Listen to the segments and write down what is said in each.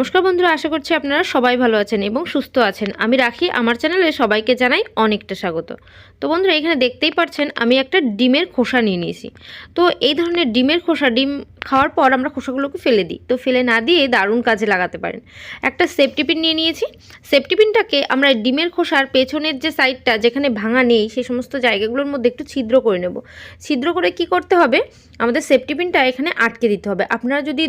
নমস্কার বন্ধুরা, আশা করছি আপনারা সবাই ভালো আছেন এবং সুস্থ আছেন। আমি রাখি, আমার চ্যানেলে সবাইকে জানাই অনেকটা স্বাগত। তো বন্ধুরা, এখানে দেখতেই পাচ্ছেন আমি একটা ডিমের খোসা নিয়ে নিয়েছি। তো এই ধরনের ডিমের খোসা, ডিম খাওয়ার পর আমরা খোসাগুলোকে ফেলে দিই। তো ফেলে না দিয়ে দারুণ কাজে লাগাতে পারেন। একটা সেফটি পিন নিয়ে নিয়েছি। সেফটি পিনটাকে আমরা ডিমের খোসার পেছনের যে সাইডটা যেখানে ভাঙা নেই সেই সমস্ত জায়গাগুলোর মধ্যে একটু ছিদ্র করে নেব। ছিদ্র করে কি করতে হবে? আমাদের সেফটি পিনটা এখানে আটকে দিতে হবে। আপনারা যদি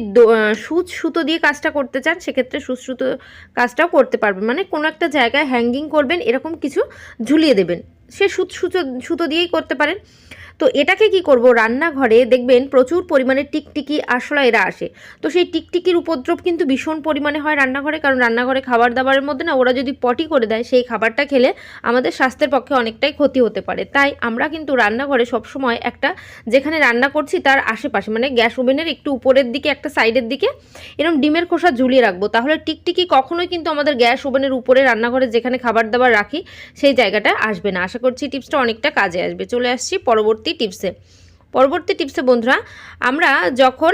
সুচ সুতো দিয়ে কাজটা করতে চান, সেক্ষেত্রে সুচ সুতো কাজটাও করতে পারবেন। মানে কোনো একটা জায়গায় হ্যাঙ্গিং করবেন, এরকম কিছু ঝুলিয়ে দেবেন। সে সুত সুতো সুতো দিয়েই করতে পারেন। তো এটাকে কি করব? রান্নাঘরে দেখবেন প্রচুর পরিমাণে টিকটিকি আরশোলা এরা আসে। তো সেই টিকটিকির উপদ্রব কিন্তু ভীষণ পরিমাণে হয় রান্নাঘরে, কারণ রান্নাঘরে খাবার দাবারের মধ্যে না ওরা যদি পটি করে দেয়, সেই খাবারটা খেলে আমাদের স্বাস্থ্যের পক্ষে অনেকটাই ক্ষতি হতে পারে। তাই আমরা কিন্তু রান্নাঘরে সবসময় একটা যেখানে রান্না করছি তার আশেপাশে মানে গ্যাস ওভেনের একটু উপরের দিকে, একটা সাইডের দিকে এরকম ডিমের খোসা ঝুলিয়ে রাখব। তাহলে টিকটিকি কখনোই কিন্তু আমাদের গ্যাস ওভেনের উপরে রান্নাঘরে যেখানে খাবার দাবার রাখি, সেই জায়গাটা আসবে না। আশা করছি টিপসটা অনেকটা কাজে আসবে। চলে আসছি পরবর্তী টিপসে। পরবর্তী টিপসে বন্ধুরা, আমরা যখন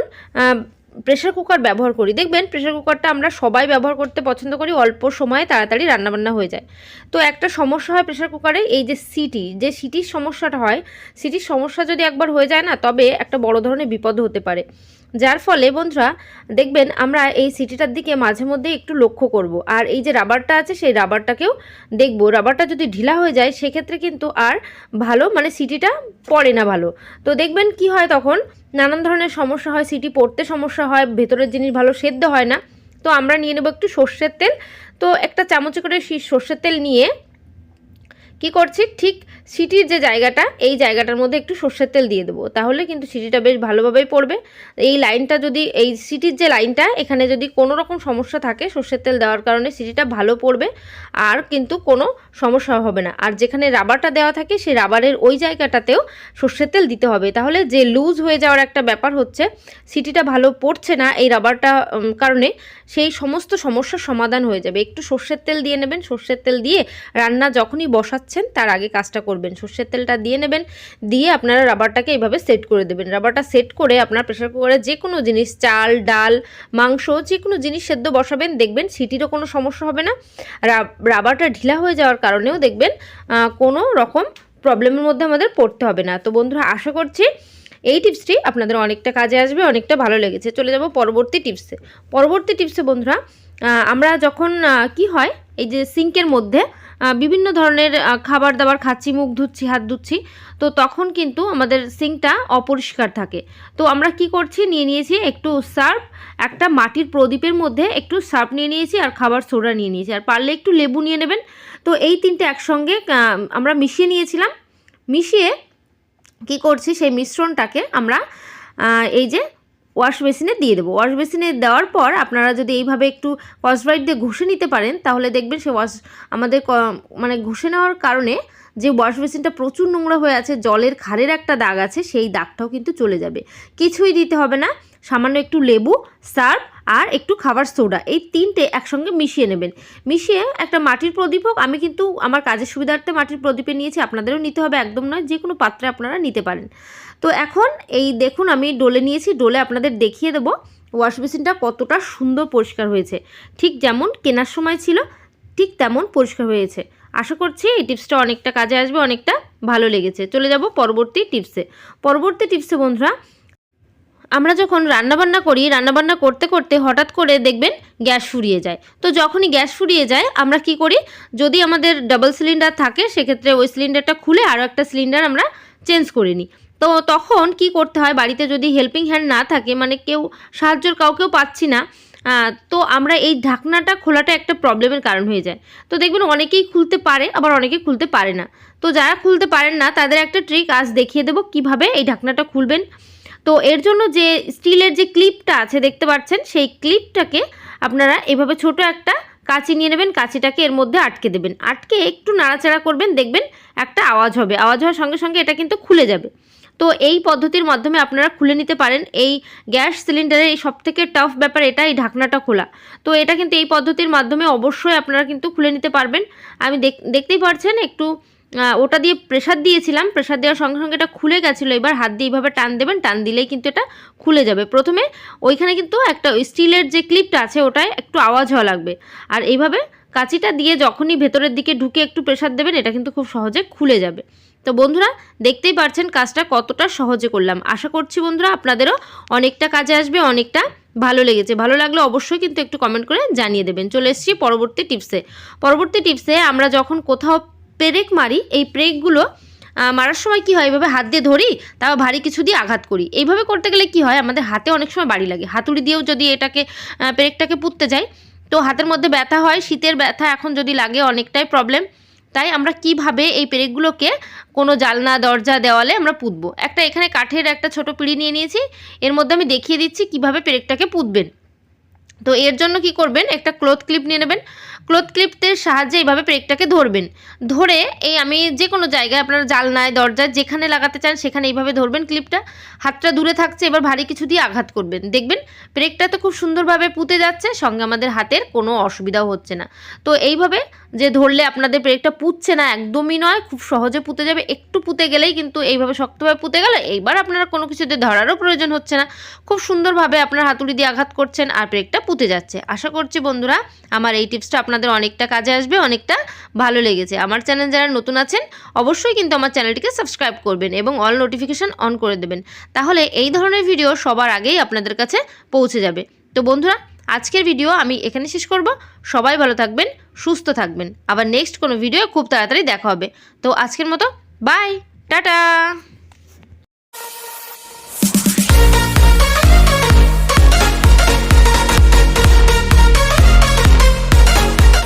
প্রেশার কুকার ব্যবহার করি, দেখবেন প্রেশার কুকারটা আমরা সবাই ব্যবহার করতে পছন্দ করি, অল্প সময়ে তাড়াতাড়ি রান্নাবান্না হয়ে যায়। তো একটা সমস্যা হয় প্রেশার কুকারে এই যে সিটি যে সিটির সমস্যাটা হয় সিটির সমস্যা যদি একবার হয়ে যায় না, তবে একটা বড় ধরনের বিপদ হতে পারে। যার ফলে বন্ধুরা, দেখবেন আমরা এই সিটিটার দিকে মাঝে মধ্যে একটু লক্ষ্য করব। আর এই যে রাবারটা আছে, সেই রাবারটাকেও দেখব। রাবারটা যদি ঢিলা হয়ে যায়, সেক্ষেত্রে কিন্তু আর ভালো মানে সিটিটা পড়ে না ভালো। তো দেখবেন কি হয় তখন? নানান ধরনের সমস্যা হয়, সিটি পড়তে সমস্যা হয়, ভেতরের জিনিস ভালো সেদ্ধ হয় না। তো আমরা নিয়ে নেব একটু সর্ষের তেল। তো একটা চামচে করে সেই সর্ষের তেল নিয়ে কি করছি? ঠিক সিটির যে জায়গাটা, এই জায়গাটার মধ্যে একটু সর্ষের তেল দিয়ে দেবো। তাহলে কিন্তু সিটিটা বেশ ভালোভাবেই পড়বে। এই লাইনটা যদি, এই সিটির যে লাইনটা, এখানে যদি কোনো রকম সমস্যা থাকে, সর্ষের তেল দেওয়ার কারণে সিটিটা ভালো পড়বে। আর কিন্তু কোনো সমস্যা হবে না। আর যেখানে রাবারটা দেওয়া থাকে, সেই রাবারের ওই জায়গাটাতেও সর্ষের তেল দিতে হবে। তাহলে যে লুজ হয়ে যাওয়ার একটা ব্যাপার হচ্ছে, সিটিটা ভালো পড়ছে না এই রাবারটা কারণে সেই সমস্ত সমস্যার সমাধান হয়ে যাবে। একটু সর্ষের তেল দিয়ে নেবেন। সর্ষের তেল দিয়ে রান্না যখনই বসাচ্ছেন তার আগে কাজটা করবেন। সর্ষের তেলটা দিয়ে নেবেন, দিয়ে আপনারা রাবারটাকে এইভাবে সেট করে দেবেন। রাবারটা সেট করে আপনার প্রেশার কুকারে যে কোনো জিনিস, চাল, ডাল, মাংস যে কোনো জিনিস সেদ্ধ বসাবেন, দেখবেন সিটিরও কোনো সমস্যা হবে না। রাবারটা ঢিলা হয়ে যাওয়ার কারণেও দেখবেন কোনো রকম প্রবলেমের মধ্যে আমাদের পড়তে হবে না। তো বন্ধুরা, আশা করছি এই টিপসটি আপনাদের অনেকটা কাজে আসবে, অনেকটা ভালো লেগেছে। চলে যাব পরবর্তী টিপসে। পরবর্তী টিপসে বন্ধুরা আমরা যখন কি হয়, এই যে সিঙ্কের মধ্যে বিভিন্ন ধরনের খাবার দাবার খাচ্ছি, মুখ ধুচ্ছি, হাত ধুচ্ছি, তো তখন কিন্তু আমাদের সিঙ্কটা অপরিষ্কার থাকে। তো আমরা কি করছি, নিয়ে নিয়েছি একটু সার্ফ, একটা মাটির প্রদীপের মধ্যে একটু সার্ফ নিয়ে নিয়েছি আর খাবার সোডা নিয়ে নিয়েছি। আর পারলে একটু লেবু নিয়ে নেবেন। তো এই তিনটে একসঙ্গে আমরা মিশিয়ে নিয়েছিলাম। মিশিয়ে কি করছি, সেই মিশ্রণটাকে আমরা এই যে ওয়াশ মেশিনে দিয়ে দেবো। ওয়াশ মেশিনে দেওয়ার পর আপনারা যদি এইভাবে একটু কসব্রাইট দিয়ে ঘষে নিতে পারেন, তাহলে দেখবেন সে ওয়াশ আমাদের মানে ঘষে নেওয়ার কারণে যে ওয়াশ মেশিনটা প্রচুর নোংরা হয়ে আছে, জলের খারের একটা দাগ আছে, সেই দাগটাও কিন্তু চলে যাবে। কিছুই দিতে হবে না, সামান্য একটু লেবু, সার্ফ আর একটু খাবার সোডা, এই তিনটে একসঙ্গে মিশিয়ে নেবেন। মিশিয়ে একটা মাটির প্রদীপ হোক, আমি কিন্তু আমার কাজের সুবিধার্থে মাটির প্রদীপে নিয়েছি, আপনাদেরও নিতে হবে, একদম নয় যে কোনো পাত্রে আপনারা নিতে পারেন। তো এখন এই দেখুন, আমি ডোলে নিয়েছি, ডোলে আপনাদের দেখিয়ে দেবো ওয়াশ বেসিনটা কতটা সুন্দর পরিষ্কার হয়েছে। ঠিক যেমন কেনার সময় ছিল, ঠিক তেমন পরিষ্কার হয়েছে। আশা করছি এই টিপসটা অনেকটা কাজে আসবে, অনেকটা ভালো লেগেছে। চলে যাব পরবর্তী টিপসে। পরবর্তী টিপসে বন্ধুরা, আমরা যখন রান্নাবান্না করি, রান্নাবান্না করতে করতে হঠাৎ করে দেখবেন গ্যাস ফুরিয়ে যায়। তো যখনই গ্যাস ফুরিয়ে যায়, আমরা কি করি, যদি আমাদের ডাবল সিলিন্ডার থাকে, সেক্ষেত্রে ওই সিলিন্ডারটা খুলে আরও একটা সিলিন্ডার আমরা চেঞ্জ করে নিই। তো তখন কি করতে হয়? বাড়িতে যদি হেল্পিং হ্যান্ড না থাকে মানে কেউ সাহায্যর কাউকেও পাচ্ছি না তো আমরা এই ঢাকনাটা খোলাটা একটা প্রবলেমের কারণ হয়ে যায়। তো দেখবেন অনেকেই খুলতে পারে, আবার অনেকে খুলতে পারে না। তো যারা খুলতে পারেন না, তাদের একটা ট্রিক আজ দেখিয়ে দেবো কীভাবে এই ঢাকনাটা খুলবেন। তো এর জন্য যে স্টিলের যে ক্লিপটা আছে, দেখতে পাচ্ছেন? সেই ক্লিপটাকে আপনারা এভাবে ছোট একটা কাঁচি নিয়ে নেবেন, কাঁচিটাকে এর মধ্যে আটকে দেবেন। আটকে একটু নাড়াচাড়া করবেন, দেখবেন একটা আওয়াজ হবে। আওয়াজ হওয়ার সঙ্গে সঙ্গে এটা কিন্তু খুলে যাবে। তো এই পদ্ধতির মাধ্যমে আপনারা খুলে নিতে পারেন। এই গ্যাস সিলিন্ডারের এই সবথেকে টাফ ব্যাপার এটা, এই ঢাকনাটা খোলা। তো এটা কিন্তু এই পদ্ধতির মাধ্যমে অবশ্যই আপনারা কিন্তু খুলে নিতে পারবেন। আমি দেখ- দেখতেই পারছেন একটু ওটা দিয়ে প্রেশার দিয়েছিলাম। প্রেশার দেওয়ার সঙ্গে সঙ্গে এটা খুলে গেছিল। এবার হাত দিয়ে এইভাবে টান দেবেন, টান দিলেই কিন্তু এটা খুলে যাবে। প্রথমে ওইখানে কিন্তু একটা স্টিলের যে ক্লিপটা আছে, ওটায় একটু আওয়াজ হওয়া লাগবে। আর এইভাবে কাঁচিটা দিয়ে যখনই ভেতরের দিকে ঢুকে একটু প্রেশার দেবেন, এটা কিন্তু খুব সহজে খুলে যাবে। তো বন্ধুরা, দেখতেই পারছেন কাজটা কতটা সহজে করলাম। আশা করছি বন্ধুরা, আপনাদেরও অনেকটা কাজে আসবে, অনেকটা ভালো লেগেছে। ভালো লাগলে অবশ্যই কিন্তু একটু কমেন্ট করে জানিয়ে দেবেন। চলে এসেছি পরবর্তী টিপসে পরবর্তী টিপসে আমরা যখন কোথাও পেরেক মারি, এই প্রেকগুলো মারার সময় কি হয়? এভাবে হাত দিয়ে ধরি, তাও ভারী কিছু দিয়ে আঘাত করি। এইভাবে করতে গেলে কি হয়? আমাদের হাতে অনেক সময় বাড়ি লাগে। হাতুড়ি দিয়েও যদি এটাকে পেরেকটাকে পুঁততে যাই, তো হাতের মধ্যে ব্যথা হয়, শীতের ব্যথা এখন যদি লাগে অনেকটাই প্রবলেম তাই আমরা কীভাবে এই পেরেকগুলোকে কোনো জালনা, দরজা, দেওয়ালে আমরা পুঁতবো? একটা এখানে কাঠের একটা ছোট পিঁড়ি নিয়ে নিয়েছি, এর মধ্যে আমি দেখিয়ে দিচ্ছি কীভাবে পেরেকটাকে পুঁতবেন। তো এর জন্য কি করবেন? একটা ক্লোথ ক্লিপ নিয়ে নেবেন। ক্লোথ ক্লিপের সাহায্যে এইভাবে প্রেকটাকে ধরবেন। ধরে এই আমি যে কোনো জায়গায় আপনার জালনায়, দরজায় যেখানে লাগাতে চান সেখানে এইভাবে ধরবেন ক্লিপটা হাতটা দূরে থাকছে, এবার ভারী কিছু দিয়ে আঘাত করবেন। দেখবেন প্রেকটা তো খুব সুন্দরভাবে পুঁতে যাচ্ছে, সঙ্গে আমাদের হাতের কোনো অসুবিধাও হচ্ছে না। তো এইভাবে যে ধরলে আপনাদের পেরেকটা পুঁতছে না, একদমই নয়, খুব সহজে পুঁতে যাবে। একটু পুঁতে গেলেই কিন্তু এইভাবে শক্তভাবে পুঁতে গেলে এইবার আপনারা কোনো কিছুতে ধরারও প্রয়োজন হচ্ছে না। খুব সুন্দরভাবে আপনার হাতুড়ি দিয়ে আঘাত করছেন আর পেরেকটা পুঁতে যাচ্ছে। আশা করছি বন্ধুরা, আমার এই টিপসটা আপনাদের অনেকটা কাজে আসবে, অনেকটা ভালো লেগেছে। আমার চ্যানেল যারা নতুন আছেন, অবশ্যই কিন্তু আমার চ্যানেলটিকে সাবস্ক্রাইব করবেন এবং অল নোটিফিকেশান অন করে দেবেন। তাহলে এই ধরনের ভিডিও সবার আগেই আপনাদের কাছে পৌঁছে যাবে। তো বন্ধুরা আজকের ভিডিও আমি এখানে শেষ করব। সবাই ভালো থাকবেন, সুস্থ থাকবেন। আবার নেক্সট কোনো ভিডিও খুব তাড়াতাড়ি দেখা হবে। তো আজকের মতো বাই টাটা!